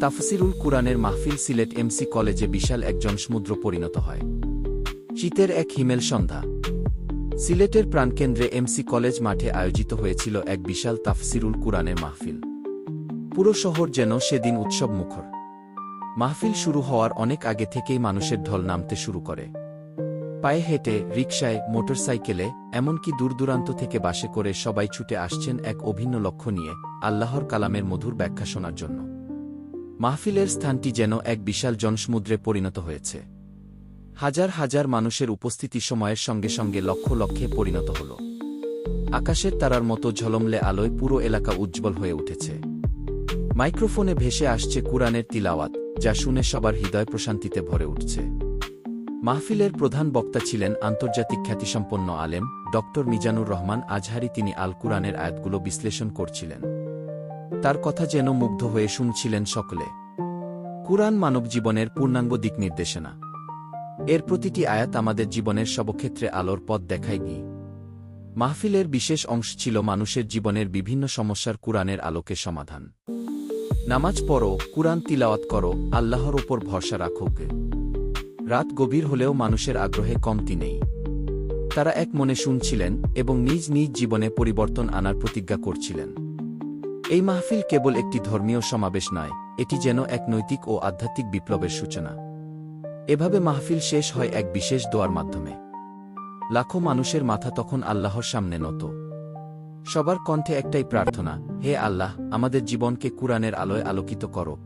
তাফসিরুল কুরআনের মাহফিল সিলেট এমসি কলেজে বিশাল একজন সমুদ্র পরিণত হয়। শীতের এক হিমেল সন্ধ্যা। সিলেটের প্রাণকেন্দ্রে এমসি কলেজ মাঠে আয়োজিত হয়েছিল এক বিশাল তাফসিরুল কুরআনের মাহফিল। পুরো শহর যেন সেদিন উৎসব মুখর। মাহফিল শুরু হওয়ার অনেক আগে থেকেই মানুষের ঢল নামতে শুরু করে। পায়ে হেঁটে, রিকশায়, মোটরসাইকেলে, এমনকি দূরদূরান্ত থেকে বাসে করে সবাই ছুটে আসছেন এক অভিন্ন লক্ষ্য নিয়ে আল্লাহর কালামের মধুর ব্যাখ্যা শোনার জন্য। মাহফিলের স্থানটি যেন এক বিশাল জনসমুদ্রে পরিণত হয়েছে। হাজার হাজার মানুষের উপস্থিতি সময়ের সঙ্গে সঙ্গে লক্ষ লক্ষে পরিণত হল। আকাশের তারার মতো ঝলমলে আলোয় পুরো এলাকা উজ্জ্বল হয়ে উঠেছে। মাইক্রোফোনে ভেসে আসছে কুরআনের তিলাওয়াত, যা শুনে সবার হৃদয় প্রশান্তিতে ভরে উঠছে। মাহফিলের প্রধান বক্তা ছিলেন আন্তর্জাতিক খ্যাতিসম্পন্ন আলেম ড মিজানুর রহমান আজহারি। তিনি আল কুরআনের আয়াতগুলো বিশ্লেষণ করছিলেন। তার কথা যেন মুগ্ধ হয়ে শুনছিলেন সকলে। কুরআন মানব জীবনের পূর্ণাঙ্গ দিক নির্দেশনা। এর প্রতিটি আয়াত আমাদের জীবনের সবক্ষেত্রে আলোর পথ দেখায় গি মাহফিলের বিশেষ অংশ ছিল মানুষের জীবনের বিভিন্ন সমস্যার কুরআনের আলোকে সমাধান। নামাজ পড়ো, কুরআন তিলাওয়াত করো, আল্লাহর ওপর ভরসা রাখো রাত গভীর হলেও মানুষের আগ্রহে কমতি নেই। তারা এক মনে শুনছিলেন এবং নিজ নিজ জীবনে পরিবর্তন আনার প্রতিজ্ঞা করছিলেন। এই মাহফিল কেবল একটি ধর্মীয় সমাবেশ নয়, এটি যেন এক নৈতিক ও আধ্যাত্মিক বিপ্লবের সূচনা। এভাবে মাহফিল শেষ হয় এক বিশেষ দোয়ার মাধ্যমে। লাখো মানুষের মাথা তখন আল্লাহর সামনে নত। সবার কণ্ঠে একটাই প্রার্থনা, হে আল্লাহ, আমাদের জীবনকে কুরআনের আলোয় আলোকিত করক।